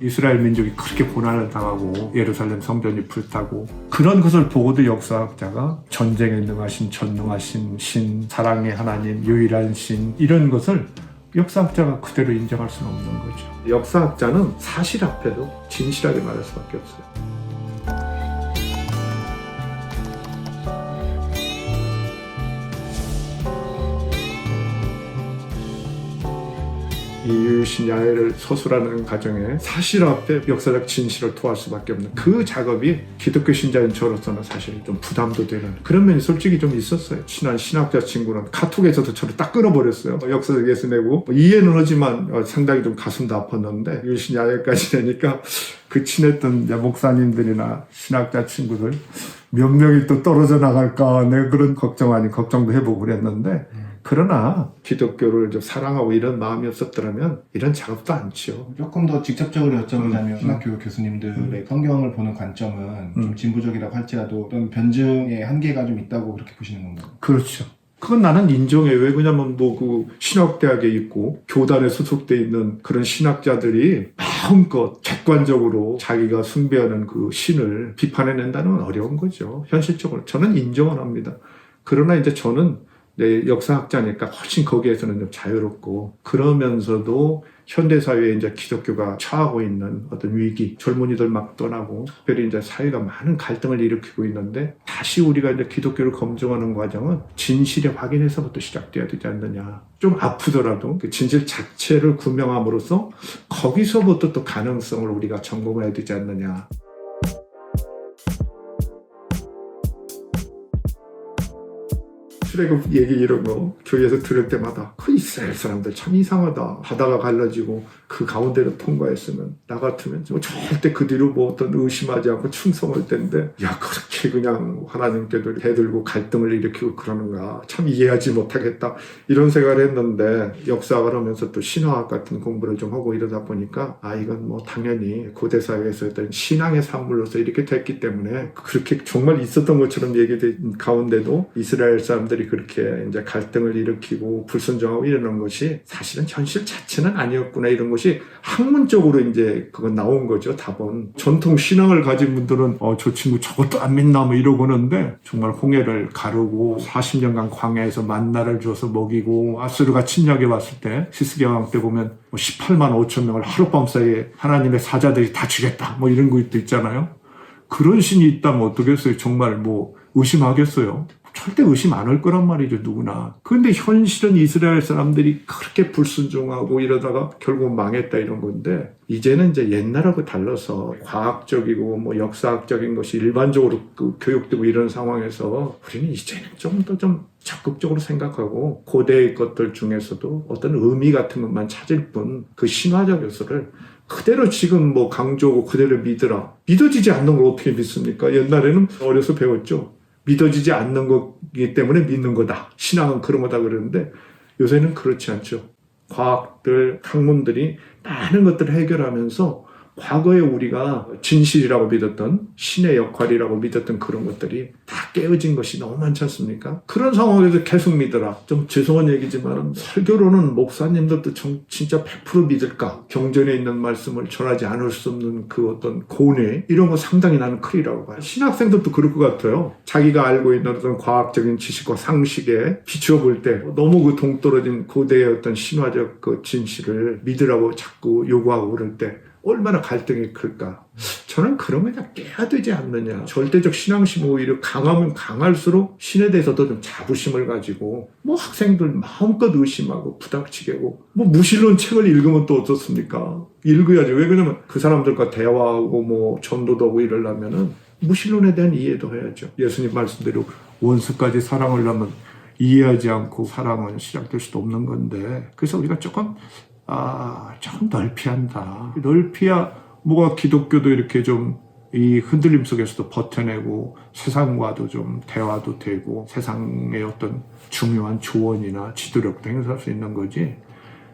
이스라엘 민족이 그렇게 고난을 당하고 예루살렘 성전이 불타고 그런 것을 보고도 역사학자가 전쟁에 능하신 전능하신 신 사랑의 하나님 유일한 신 이런 것을 역사학자가 그대로 인정할 수는 없는 거죠. 역사학자는 사실 앞에도 진실하게 말할 수밖에 없어요. 이 유신 야해를 서술하는 과정에 사실 앞에 역사적 진실을 토할 수밖에 없는 그 작업이 기독교 신자인 저로서는 사실 좀 부담도 되는 그런 면이 솔직히 좀 있었어요. 친한 신학자 친구는 카톡에서도 저를 딱 끊어버렸어요. 뭐 역사적 예수 내고 뭐 이해는 하지만 어, 상당히 좀 가슴도 아팠는데 유신 야해까지 되니까 그 친했던 목사님들이나 신학자 친구들 몇 명이 또 떨어져 나갈까 내 그런 걱정 아닌 걱정도 해보고 그랬는데 그러나 기독교를 좀 사랑하고 이런 마음이 없었더라면 이런 작업도 안 치요. 조금 더 직접적으로 여쭤보자면 음. 신학교 교수님들의 성경을 보는 관점은 좀 음. 진보적이라고 할지라도 어떤 변증의 한계가 좀 있다고 그렇게 보시는 건가요? 그렇죠. 그건 나는 인정해. 왜 그러냐면 뭐 그 신학대학에 있고 교단에 소속돼 있는 그런 신학자들이 마음껏 객관적으로 자기가 숭배하는 그 신을 비판해낸다는 건 어려운 거죠. 현실적으로. 저는 인정을 합니다. 그러나 이제 저는 내 역사학자니까 훨씬 거기에서는 좀 자유롭고 그러면서도 현대 사회에 이제 기독교가 처하고 있는 어떤 위기, 젊은이들 막 떠나고 특별히 이제 사회가 많은 갈등을 일으키고 있는데 다시 우리가 이제 기독교를 검증하는 과정은 진실의 확인에서부터 시작돼야 되지 않느냐. 좀 아프더라도 그 진실 자체를 구명함으로써 거기서부터 또 가능성을 우리가 점검을 해야 되지 않느냐. 출애굽 얘기 이런 거 교회에서 들을 때마다 그 이스라엘 사람들 참 이상하다. 바다가 갈라지고 그 가운데로 통과했으면 나 같으면 뭐 절대 그 뒤로 뭐 어떤 의심하지 않고 충성할 텐데 야 그렇게 그냥 하나님께도 대들고 갈등을 일으키고 그러는가? 참 이해하지 못하겠다. 이런 생각을 했는데 역사학을 하면서 또 신화학 같은 공부를 좀 하고 이러다 보니까 아 이건 뭐 당연히 고대 사회에서 어떤 신앙의 산물로서 이렇게 됐기 때문에 그렇게 정말 있었던 것처럼 얘기된 가운데도 이스라엘 사람들이 그렇게 이제 갈등을 일으키고 불순종하고 이러는 것이 사실은 현실 자체는 아니었구나 이런 것이 학문적으로 이제 그건 나온 거죠. 답은. 전통 신앙을 가진 분들은 어 저 친구 저것도 안 믿나 뭐 이러고 하는데 정말 홍해를 가르고 40년간 광야에서 만나를 줘서 먹이고 아수르가 침략해 왔을 때 시스경왕 때 보면 뭐 18만 5천 명을 하룻밤 사이에 하나님의 사자들이 다 죽였다 뭐 이런 것도 있잖아요. 그런 신이 있다면 어떻겠어요? 정말 뭐 의심하겠어요 절대 의심 안 할 거란 말이죠, 누구나. 그런데 현실은 이스라엘 사람들이 그렇게 불순종하고 이러다가 결국 망했다 이런 건데, 이제는 이제 옛날하고 달라서 과학적이고 뭐 역사학적인 것이 일반적으로 그 교육되고 이런 상황에서 우리는 이제는 좀 더좀 적극적으로 생각하고 고대의 것들 중에서도 어떤 의미 같은 것만 찾을 뿐 그 신화적 요소를 그대로 지금 뭐 강조하고 그대로 믿으라. 믿어지지 않는 걸 어떻게 믿습니까? 옛날에는 어려서 배웠죠. 믿어지지 않는 거기 때문에 믿는 거다. 신앙은 그런 거다 그러는데 요새는 그렇지 않죠. 과학들, 학문들이 많은 것들을 해결하면서 과거에 우리가 진실이라고 믿었던 신의 역할이라고 믿었던 그런 것들이 다 깨어진 것이 너무 많지 않습니까? 그런 상황에서 계속 믿어라. 좀 죄송한 얘기지만 설교로는 목사님들도 정- 진짜 100% 믿을까? 경전에 있는 말씀을 전하지 않을 수 없는 그 어떤 고뇌 이런 거 상당히 나는 크리라고 봐요. 신학생들도 그럴 것 같아요. 자기가 알고 있는 어떤 과학적인 지식과 상식에 비추어 볼 때 너무 그 동떨어진 고대의 어떤 신화적 그 진실을 믿으라고 자꾸 요구하고 그럴 때 얼마나 갈등이 클까. 저는 그런 걸다 깨야 되지 않느냐. 절대적 신앙심 오히려 강하면 강할수록 신에 대해서도 좀 자부심을 가지고 뭐 학생들 마음껏 의심하고 부닥치게고 뭐 무신론 책을 읽으면 또 어떻습니까? 읽어야죠. 왜 그러냐면 그 사람들과 대화하고 뭐 전도도 하고 이러려면은 무신론에 대한 이해도 해야죠. 예수님 말씀대로 원수까지 사랑을 하면 이해하지 않고 사랑은 시작될 수도 없는 건데 그래서 우리가 조금 아, 조금 넓이 한다. 넓이야 뭐가 기독교도 이렇게 좀 이 흔들림 속에서도 버텨내고 세상과도 좀 대화도 되고 세상의 어떤 중요한 조언이나 지도력도 행사할 수 있는 거지.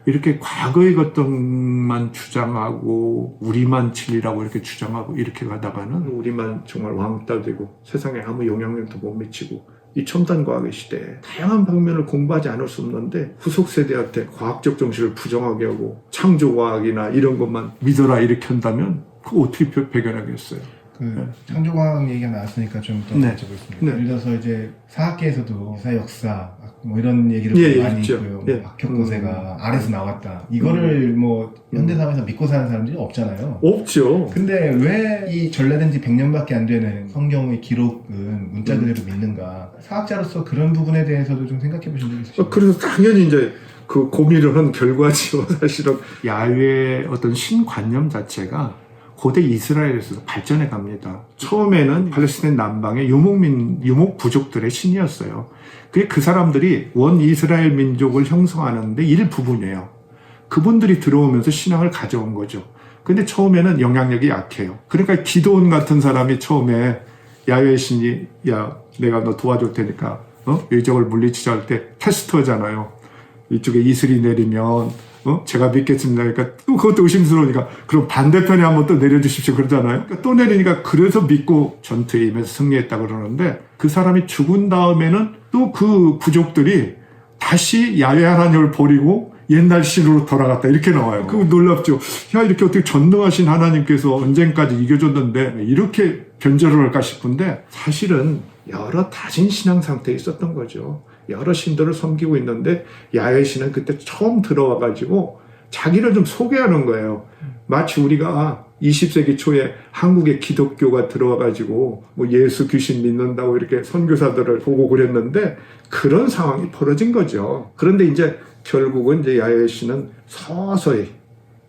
이렇게 과거의 것들만 주장하고 우리만 진리라고 이렇게 주장하고 이렇게 가다가는 우리만 정말 왕따 되고 세상에 아무 영향력도 못 미치고 이 첨단 과학의 시대에 다양한 방면을 공부하지 않을 수 없는데 후속 세대한테 과학적 정신을 부정하게 하고 창조 과학이나 이런 것만 믿어라 이렇게 한다면 그거 어떻게 배- 배견하겠어요? 그 창조과학 얘기가 나왔으니까 좀더 네. 여쭤보겠습니다. 네. 예를 들어서 이제 사학계에서도 기사 역사 뭐 이런 얘기를 예, 예, 많이 있죠. 있고요. 예. 뭐 박혁거세가 아래서 나왔다. 이거를 뭐 현대 사회에서 믿고 사는 사람들이 없잖아요. 없죠. 근데 왜 이 전래된 지 100년밖에 안 되는 성경의 기록은 문자 그대로 믿는가? 사학자로서 그런 부분에 대해서도 좀 생각해 보신 적 있으신가요? 어, 그래서 당연히 이제 그 고민을 한 결과지요, 사실은. 야외의 어떤 신관념 자체가 고대 이스라엘에서 발전해 갑니다. 처음에는 팔레스타인 남방의 유목민, 유목 부족들의 신이었어요. 그게 그 사람들이 원 이스라엘 민족을 형성하는데 일부분이에요. 그분들이 들어오면서 신앙을 가져온 거죠. 근데 처음에는 영향력이 약해요. 그러니까 기도원 같은 사람이 처음에 야외 신이 야 내가 너 도와줄 테니까 어? 이적을 물리치자 할 때 테스트하잖아요. 이쪽에 이슬이 내리면 어? 제가 믿겠습니다. 그러니까 또 그것도 의심스러우니까 그럼 반대편에 한번 또 내려주십시오 그러잖아요. 그러니까 또 내리니까 그래서 믿고 전투에 임해서 승리했다 그러는데 그 사람이 죽은 다음에는 또 그 부족들이 다시 야외 하나님을 버리고 옛날 신으로 돌아갔다 이렇게 나와요. 그거 놀랍죠. 야 이렇게 어떻게 전능하신 하나님께서 언젠까지 이겨줬는데 이렇게 변절을 할까 싶은데 사실은 여러 다진 신앙 상태에 있었던 거죠. 여러 신들을 섬기고 있는데 야외 신은 그때 처음 들어와 가지고 자기를 좀 소개하는 거예요. 마치 우리가 20세기 초에 한국에 기독교가 들어와 가지고 뭐 예수 귀신 믿는다고 이렇게 선교사들을 보고 그랬는데 그런 상황이 벌어진 거죠. 그런데 이제 결국은 이제 야외 신은 서서히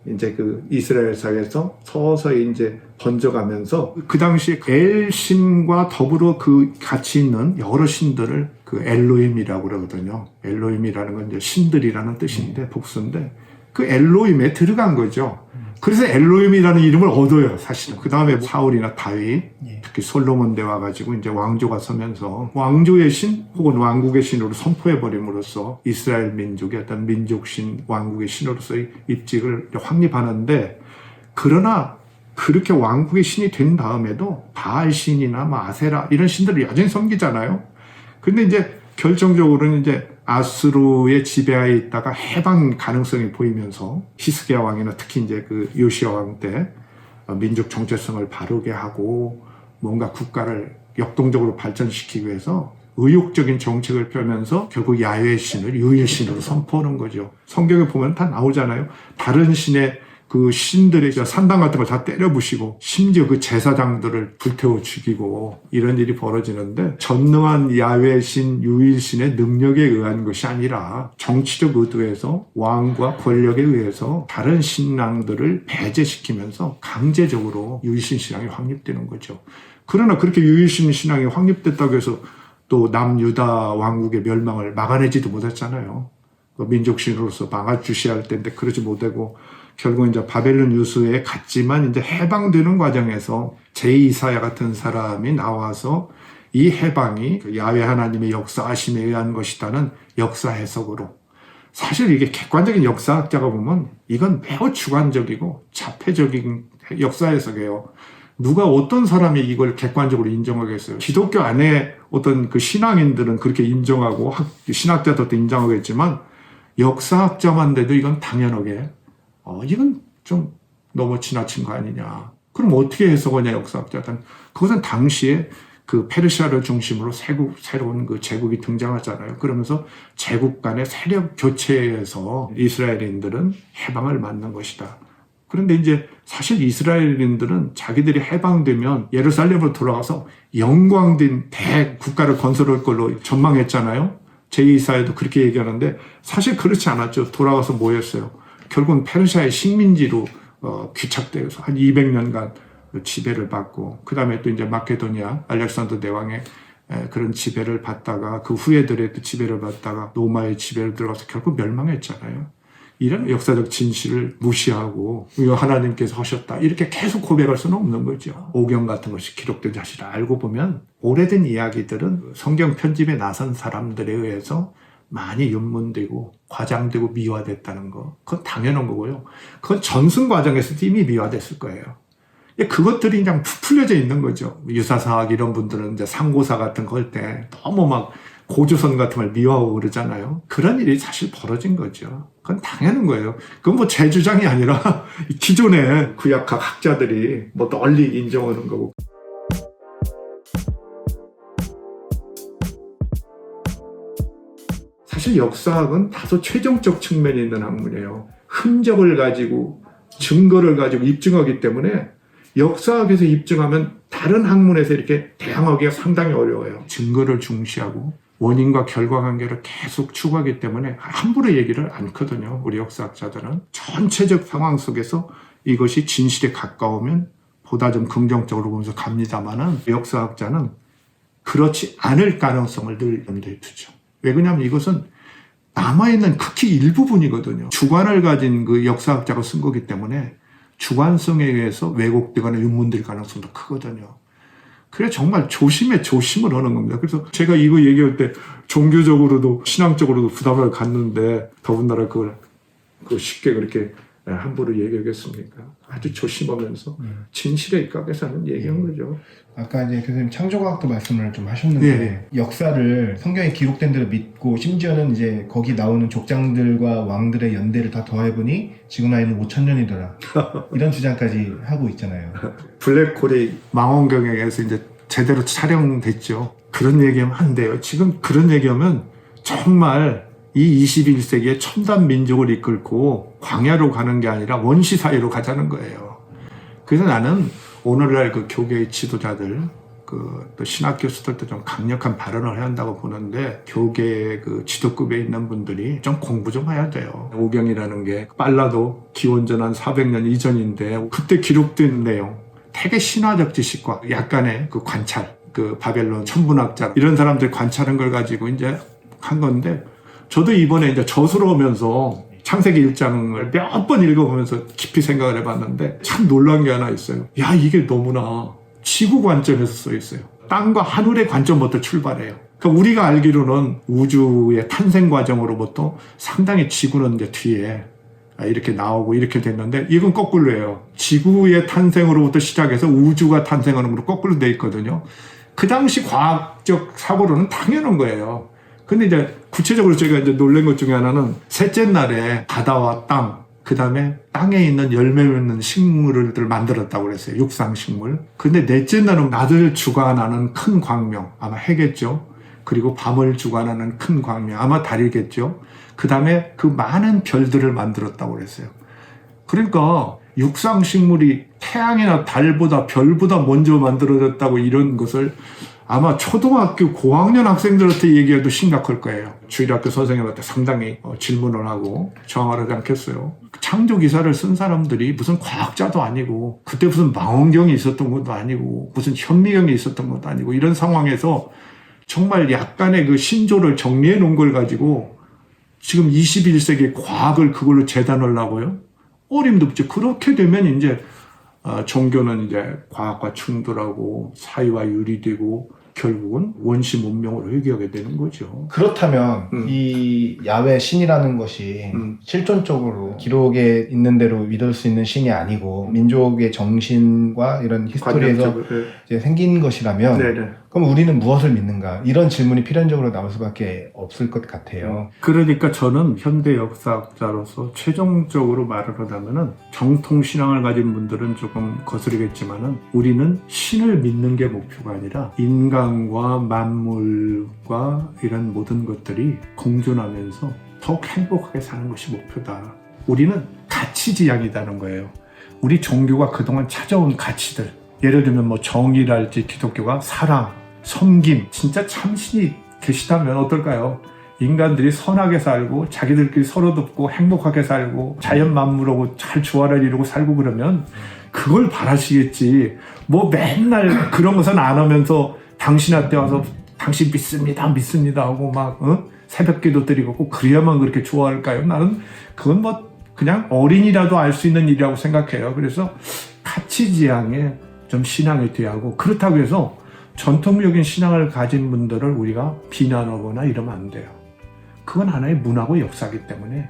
이제 그 이스라엘 사회에서 서서히 이제 번져가면서 그 당시에 엘 신과 더불어 그 같이 있는 여러 신들을 그 엘로임이라고 그러거든요. 엘로임이라는 건 이제 신들이라는 뜻인데 복수인데 그 엘로임에 들어간 거죠. 그래서 엘로임이라는 이름을 얻어요, 사실은. 그 다음에 사울이나 다윗, 예. 특히 솔로몬 때 와가지고 이제 왕조가 서면서 왕조의 신 혹은 왕국의 신으로 선포해버림으로써 이스라엘 민족의 어떤 민족신, 왕국의 신으로서 의 입직을 확립하는데 그러나 그렇게 왕국의 신이 된 다음에도 바알 신이나 뭐 아세라 이런 신들을 여전히 섬기잖아요. 근데 이제 결정적으로는 이제 아수르의 지배하에 있다가 해방 가능성이 보이면서 히스기야 왕이나 특히 이제 그 요시아 왕 때 민족 정체성을 바르게 하고 뭔가 국가를 역동적으로 발전시키기 위해서 의욕적인 정책을 펴면서 결국 야외 신을 유일 신으로 선포하는 거죠. 성경에 보면 다 나오잖아요. 다른 신의 그 신들의 저 산당 같은 걸 다 때려 부시고 심지어 그 제사장들을 불태워 죽이고 이런 일이 벌어지는데 전능한 야외 신 유일 신의 능력에 의한 것이 아니라 정치적 의도에서 왕과 권력에 의해서 다른 신앙들을 배제시키면서 강제적으로 유일신 신앙이 확립되는 거죠. 그러나 그렇게 유일신 신앙이 확립됐다고 해서 또 남유다 왕국의 멸망을 막아내지도 못했잖아요. 그 민족신으로서 막아주셔야 할 텐데 그러지 못하고 결국 이제 바벨론 유수에 갔지만 이제 해방되는 과정에서 제2사야 같은 사람이 나와서 이 해방이 그 야외 하나님의 역사하심에 의한 것이다는 역사 해석으로 사실 이게 객관적인 역사학자가 보면 이건 매우 주관적이고 자폐적인 역사 해석이에요. 누가 어떤 사람이 이걸 객관적으로 인정하겠어요? 기독교 안에 어떤 그 신앙인들은 그렇게 인정하고 학- 신학자들도 인정하겠지만 역사학자만 돼도 이건 당연하게 어, 이건 좀 너무 지나친 거 아니냐. 그럼 어떻게 해석하냐, 역사학자들은. 그것은 당시에 그 페르시아를 중심으로 새국, 새로운 그 제국이 등장하잖아요. 그러면서 제국 간의 세력 교체에서 이스라엘인들은 해방을 맞는 것이다. 그런데 이제 사실 이스라엘인들은 자기들이 해방되면 예루살렘으로 돌아가서 영광된 대국가를 건설할 걸로 전망했잖아요. 제2사에도 그렇게 얘기하는데 사실 그렇지 않았죠. 돌아가서 뭐 했어요? 결국은 페르시아의 식민지로 어, 귀착되어서 한 200년간 지배를 받고 그 다음에 또 이제 마케도니아 알렉산더 대왕의 에, 그런 지배를 받다가 그 후예들의 또 지배를 받다가 로마의 지배를 들어가서 결국 멸망했잖아요. 이런 역사적 진실을 무시하고 이거 하나님께서 하셨다 이렇게 계속 고백할 수는 없는 거죠. 오경 같은 것이 기록된 사실을 알고 보면 오래된 이야기들은 성경 편집에 나선 사람들에 의해서 많이 윤문되고 과장되고 미화됐다는 거 그건 당연한 거고요. 그건 전승 과정에서도 이미 미화됐을 거예요. 예, 그것들이 그냥 부풀려져 있는 거죠. 유사사학 이런 분들은 이제 상고사 같은 거할때 너무 막 고조선 같은 걸 미워하고 그러잖아요. 그런 일이 사실 벌어진 거죠. 그건 당연한 거예요. 그건 뭐 제 주장이 아니라 기존의 구약학 학자들이 뭐 널리 인정하는 거고. 사실 역사학은 다소 최종적 측면이 있는 학문이에요. 흔적을 가지고 증거를 가지고 입증하기 때문에 역사학에서 입증하면 다른 학문에서 이렇게 대항하기가 상당히 어려워요. 증거를 중시하고 원인과 결과 관계를 계속 추구하기 때문에 함부로 얘기를 않거든요. 우리 역사학자들은 전체적 상황 속에서 이것이 진실에 가까우면 보다 좀 긍정적으로 보면서 갑니다만은 역사학자는 그렇지 않을 가능성을 늘 염두에 두죠. 왜 그러냐면 이것은 남아있는 극히 일부분이거든요. 주관을 가진 그 역사학자가 쓴 거기 때문에 주관성에 의해서 왜곡되거나 윤문될 가능성도 크거든요. 그래 정말 조심에 조심을 하는 겁니다. 그래서 제가 이거 얘기할 때 종교적으로도 신앙적으로도 부담을 갖는데 더군다나 그걸 그 쉽게 그렇게 함부로 얘기하겠습니까? 아주 조심하면서 음. 진실에 입각해서는 얘기한 거죠. 아까 이제 교수님 창조과학도 말씀을 좀 하셨는데 네. 역사를 성경에 기록된 대로 믿고 심지어는 이제 거기 나오는 족장들과 왕들의 연대를 다 더해보니 지금 나이는 5천 년이더라 이런 주장까지 하고 있잖아요. 블랙홀이 망원경에서 이제 제대로 촬영됐죠. 그런 얘기하면 안 돼요. 지금 그런 얘기하면 정말 이 21세기의 첨단 민족을 이끌고 광야로 가는 게 아니라 원시 사회로 가자는 거예요. 그래서 나는 오늘날 그 교계의 지도자들, 그 또 신학 교수들도 좀 강력한 발언을 해야 한다고 보는데 교계 그 지도급에 있는 분들이 좀 공부 좀 해야 돼요. 오경이라는 게 빨라도 기원전 한 400년 이전인데 그때 기록된 내용 되게 신화적 지식과 약간의 그 관찰, 그 바벨론 천문학자 이런 사람들 관찰한 걸 가지고 이제 한 건데 저도 이번에 이제 저술하면서 창세기 1장을 몇 번 읽어보면서 깊이 생각을 해봤는데 참 놀란 게 하나 있어요. 야, 이게 너무나 지구 관점에서 써 있어요. 땅과 하늘의 관점부터 출발해요. 그러니까 우리가 알기로는 우주의 탄생 과정으로부터 상당히 지구는 이제 뒤에 이렇게 나오고 이렇게 됐는데 이건 거꾸로예요. 지구의 탄생으로부터 시작해서 우주가 탄생하는 걸로 거꾸로 돼 있거든요. 그 당시 과학적 사고로는 당연한 거예요. 근데 이제 구체적으로 제가 이제 놀란 것 중에 하나는 셋째 날에 바다와 땅, 그 다음에 땅에 있는 열매 맺는 식물을 만들었다고 그랬어요. 육상식물. 근데 넷째 날은 낮을 주관하는 큰 광명, 아마 해겠죠. 그리고 밤을 주관하는 큰 광명, 아마 달이겠죠. 그 다음에 그 많은 별들을 만들었다고 그랬어요. 그러니까 육상식물이 태양이나 달보다 별보다 먼저 만들어졌다고 이런 것을 아마 초등학교 고학년 학생들한테 얘기해도 심각할 거예요. 주일학교 선생님한테 상당히 어, 질문을 하고 저항하지 않겠어요. 창조 기사를 쓴 사람들이 무슨 과학자도 아니고 그때 무슨 망원경이 있었던 것도 아니고 무슨 현미경이 있었던 것도 아니고 이런 상황에서 정말 약간의 그 신조를 정리해 놓은 걸 가지고 지금 21세기 과학을 그걸로 재단하려고요? 어림도 없죠. 그렇게 되면 이제 어, 종교는 이제 과학과 충돌하고 사회와 유리되고 결국은 원시 문명으로 회귀하게 되는 거죠. 그렇다면 음. 이 야외 신이라는 것이 음. 실존적으로 기록에 있는 대로 믿을 수 있는 신이 아니고 민족의 정신과 이런 히스토리에서 관념적으로. 이제 생긴 것이라면 네. 네네. 그럼 우리는 무엇을 믿는가 이런 질문이 필연적으로 나올 수밖에 없을 것 같아요. 그러니까 저는 현대 역사학자로서 최종적으로 말을 하자면은 정통 신앙을 가진 분들은 조금 거스르겠지만은 우리는 신을 믿는 게 목표가 아니라 인간과 만물과 이런 모든 것들이 공존하면서 더욱 행복하게 사는 것이 목표다. 우리는 가치지향이다는 거예요. 우리 종교가 그동안 찾아온 가치들. 예를 들면 뭐 정의랄지 기독교가 사랑, 섬김, 진짜 참신이 계시다면 어떨까요? 인간들이 선하게 살고 자기들끼리 서로 돕고 행복하게 살고 자연 만물하고 잘 조화를 이루고 살고 그러면 그걸 바라시겠지. 뭐 맨날 그런 것은 안 하면서 당신한테 와서 당신 믿습니다, 믿습니다 하고 막 어? 새벽 기도 드리고 꼭 그래야만 그렇게 좋아할까요? 나는 그건 뭐 그냥 어린이라도 알 수 있는 일이라고 생각해요. 그래서 가치지향에 좀 신앙에 대하고 그렇다고 해서 전통적인 신앙을 가진 분들을 우리가 비난하거나 이러면 안 돼요. 그건 하나의 문화고 역사기 때문에.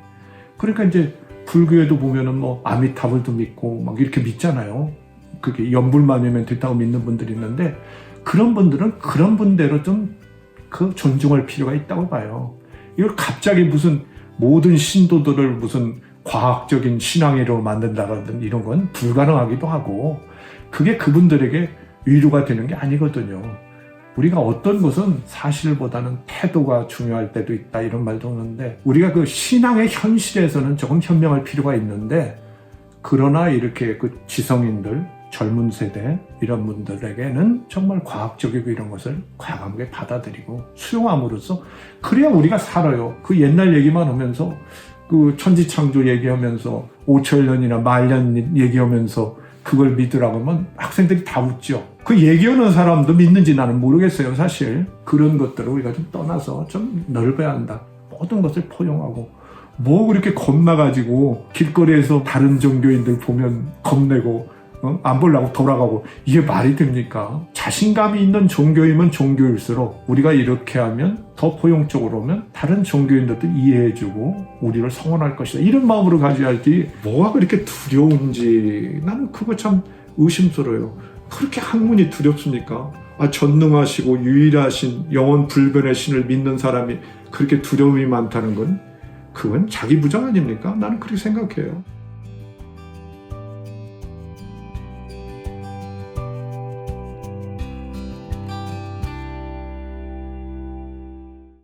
그러니까 이제 불교에도 보면은 뭐 아미타불도 믿고 막 이렇게 믿잖아요. 그게 연불만이면 됐다고 믿는 분들이 있는데 그런 분들은 그런 분대로 좀 그 존중할 필요가 있다고 봐요. 이걸 갑자기 무슨 모든 신도들을 무슨 과학적인 신앙으로 만든다라든 이런 건 불가능하기도 하고 그게 그분들에게 위로가 되는 게 아니거든요. 우리가 어떤 것은 사실보다는 태도가 중요할 때도 있다 이런 말도 하는데 우리가 그 신앙의 현실에서는 조금 현명할 필요가 있는데 그러나 이렇게 그 지성인들 젊은 세대 이런 분들에게는 정말 과학적이고 이런 것을 과감하게 받아들이고 수용함으로써 그래야 우리가 살아요. 그 옛날 얘기만 하면서 그 천지창조 얘기하면서 5천 년이나 말년 얘기하면서 그걸 믿으라고 하면 학생들이 다 웃죠. 그 얘기하는 사람도 믿는지 나는 모르겠어요, 사실. 그런 것들을 우리가 좀 떠나서 좀 넓어야 한다. 모든 것을 포용하고. 뭐 그렇게 겁나가지고 길거리에서 다른 종교인들 보면 겁내고 어? 안 보려고 돌아가고 이게 말이 됩니까? 자신감이 있는 종교이면 종교일수록 우리가 이렇게 하면 더 포용적으로 하면 다른 종교인들도 이해해주고 우리를 성원할 것이다 이런 마음으로 가져야 할지 뭐가 그렇게 두려운지 나는 그거 참 의심스러워요. 그렇게 학문이 두렵습니까? 아, 전능하시고 유일하신 영원 불변의 신을 믿는 사람이 그렇게 두려움이 많다는 건 그건 자기 부정 아닙니까? 나는 그렇게 생각해요.